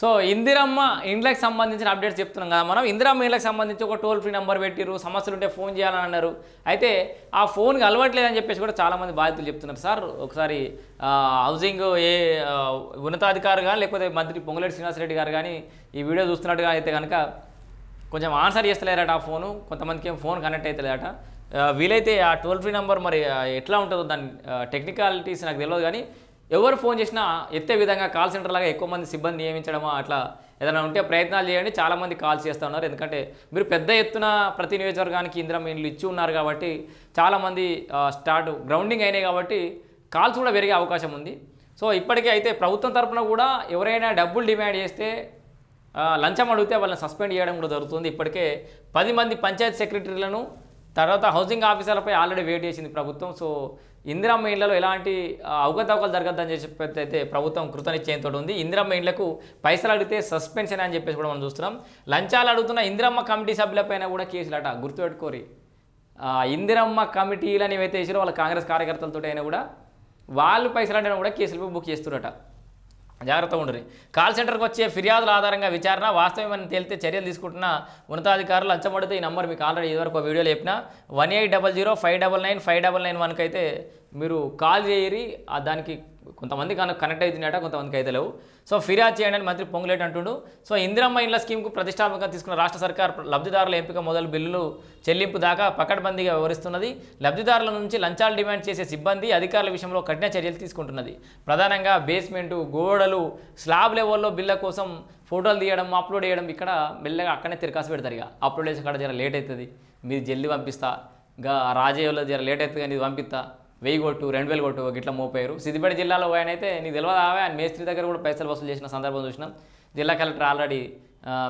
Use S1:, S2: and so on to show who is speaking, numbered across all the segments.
S1: So Indiramma ఇండ్లకు సంబంధించిన updates చెప్తున్నాం కదా మనం. ఇందిరమ్మ ఇండ్లకు సంబంధించి ఒక టోల్ ఫ్రీ నెంబర్ పెట్టిరు సమస్యలు ఉంటే ఫోన్ చేయాలని అన్నారు. అయితే ఆ ఫోన్కి అలవాట్లేదని చెప్పేసి కూడా చాలామంది బాధితులు చెప్తున్నారు. సార్ ఒకసారి హౌసింగ్ ఏ ఉన్నతాధికారి కానీ లేకపోతే మంత్రి పొంగులేటి శ్రీనివాసరెడ్డి గారు కానీ ఈ వీడియో చూస్తున్నట్టుగా అయితే కనుక కొంచెం ఆన్సర్ చేస్తలేరట ఆ ఫోను కొంతమందికి ఏం ఫోన్ కనెక్ట్ అవుతలేదట వీలైతే ఆ టోల్ ఫ్రీ నెంబర్ మరి ఎట్లా ఉంటుందో దాని టెక్నికాలిటీస్ నాకు తెలియదు కానీ ఎవరు ఫోన్ చేసినా ఎత్తే విధంగా కాల్ సెంటర్ లాగా ఎక్కువ మంది సిబ్బంది నియమించడమో అట్లా ఏదైనా ఉంటే ప్రయత్నాలు చేయండి. చాలామంది కాల్స్ చేస్తూ ఉన్నారు. ఎందుకంటే మీరు పెద్ద ఎత్తున ప్రతి నియోజకవర్గానికి ఇందిరా ఇండ్లు ఇచ్చి ఉన్నారు కాబట్టి చాలామంది స్టార్ట్ గ్రౌండింగ్ అయినాయి కాబట్టి కాల్స్ కూడా పెరిగే అవకాశం ఉంది. సో ఇప్పటికే అయితే ప్రభుత్వం తరఫున కూడా ఎవరైనా డబ్బులు డిమాండ్ చేస్తే లంచం అడిగితే వాళ్ళని సస్పెండ్ చేయడం కూడా జరుగుతుంది. ఇప్పటికే పది మంది పంచాయత్ సెక్రటరీలను తర్వాత హౌసింగ్ ఆఫీసర్లపై ఆల్రెడీ వెయిట్ చేసింది ప్రభుత్వం. సో ఇందిరమ్మ ఇళ్ళలో ఎలాంటి అవకతవకలు జరగద్దని చెప్పి అయితే ప్రభుత్వం కృతనిశ్చయంతో ఉంది. ఇందిరమ్మ ఇళ్ళకు పైసలు అడిగితే సస్పెన్షన్ అని చెప్పేసి కూడా మనం చూస్తున్నాం. లంచాలు అడుగుతున్న ఇందిరమ్మ కమిటీ సభ్యులపైన కూడా కేసులట. గుర్తుపెట్టుకోరి. ఆ, ఇందిరమ్మ కమిటీలని ఏవైతే వేసారో వాళ్ళ కాంగ్రెస్ కార్యకర్తలతో అయినా కూడా వాళ్ళు పైసలు అంటే కూడా కేసులు బుక్ చేస్తున్నారట జాగ్రత్తగా ఉండరు కాల్ సెంటర్కి వచ్చే ఫిర్యాదుల ఆధారంగా విచారణ వాస్తవమని తేలితే చర్యలు తీసుకుంటున్న ఉన్నతాధికారులు లంచమడితే ఈ నెంబర్ మీకు ఆల్రెడీ ఇదివరకు వీడియోలో చెప్పిన one eight double zero five double nine five double nine వన్కి అయితే మీరు కాల్ చేయరి దానికి కొంతమంది కనెక్ట్ అవుతున్నాయట కొంతమందికి అయితే లేవు. సో ఫిర్యాదు చేయండి అని మంత్రి పొంగులేట్ అంటుండు. సో ఇందిరమ్మ ఇండ్ల స్కీమ్కు ప్రతిష్టాత్మకంగా తీసుకున్న రాష్ట్ర సర్కార్ లబ్ధిదారుల ఎంపిక మొదలు బిల్లులు చెల్లింపు దాకా పకడ్బందీగా వివరిస్తున్నది. లబ్ధిదారుల నుంచి లంచాలు డిమాండ్ చేసే సిబ్బంది అధికారుల విషయంలో కఠిన చర్యలు తీసుకుంటున్నది. ప్రధానంగా బేస్మెంటు గోడలు స్లాబ్ లెవెల్లో బిల్ల కోసం ఫోటోలు తీయడం అప్లోడ్ చేయడం ఇక్కడ మెల్లగా అక్కడనే తిరకాసు పెడతారు ఇక. అప్లోడ్ చేసి అక్కడ జర లేట్ అవుతుంది. మీరు జల్ది పంపిస్తా. ఇంకా రాజయ్యలో జర లేట్ అవుతుంది కానీ పంపిస్తా వెయ్యి కొట్టు రెండు వేలు కొట్టు గిట్ల మోపారు. సిద్దిపేట జిల్లాలో ఆయన అయితే నీకు తెలియదు ఆయన మేస్త్రి దగ్గర కూడా పైసలు వసూలు చేసిన సందర్భం చూసినాం. జిల్లా కలెక్టర్ ఆల్రెడీ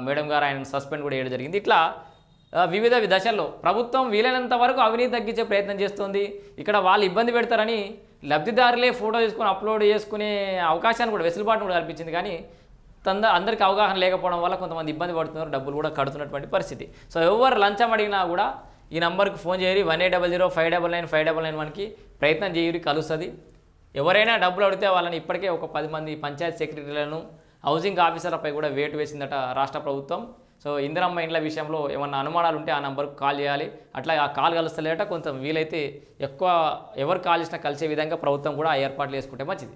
S1: మేడం గారు ఆయన సస్పెండ్ కూడా చేయడం జరిగింది. ఇట్లా వివిధ దశల్లో ప్రభుత్వం వీలైనంత వరకు అవినీతి తగ్గించే ప్రయత్నం చేస్తుంది. ఇక్కడ వాళ్ళు ఇబ్బంది పెడతారని లబ్ధిదారులే ఫోటో తీసుకొని అప్లోడ్ చేసుకునే అవకాశాన్ని కూడా వెసులుబాటును కూడా కల్పించింది. కానీ తంద అందరికీ అవగాహన లేకపోవడం వల్ల కొంతమంది ఇబ్బంది పడుతున్నారు డబ్బులు కూడా కడుతున్నటువంటి పరిస్థితి. సో ఎవరు లంచం అడిగినా కూడా ఈ నెంబర్కి phone చేయరి one eight double zero five double nine five double nine వన్కి ప్రయత్నం చేయరు కలుస్తుంది. ఎవరైనా డబ్బులు అడిగితే వాళ్ళని ఇప్పటికే ఒక పది మంది పంచాయత్ సెక్రటరీలను హౌసింగ్ ఆఫీసర్లపై కూడా వేటు వేసిందట రాష్ట్ర ప్రభుత్వం. సో ఇందిరమ్మ ఇండ్ల విషయంలో ఏమన్నా అనుమానాలు ఉంటే ఆ నెంబర్కు కాల్ చేయాలి. అట్లా ఆ కాల్ కలుస్తలేట కొంచెం వీలైతే ఎక్కువ ఎవరు కాల్ చేసినా కలిసే విధంగా ప్రభుత్వం కూడా ఆ ఏర్పాట్లు చేసుకుంటే మంచిది.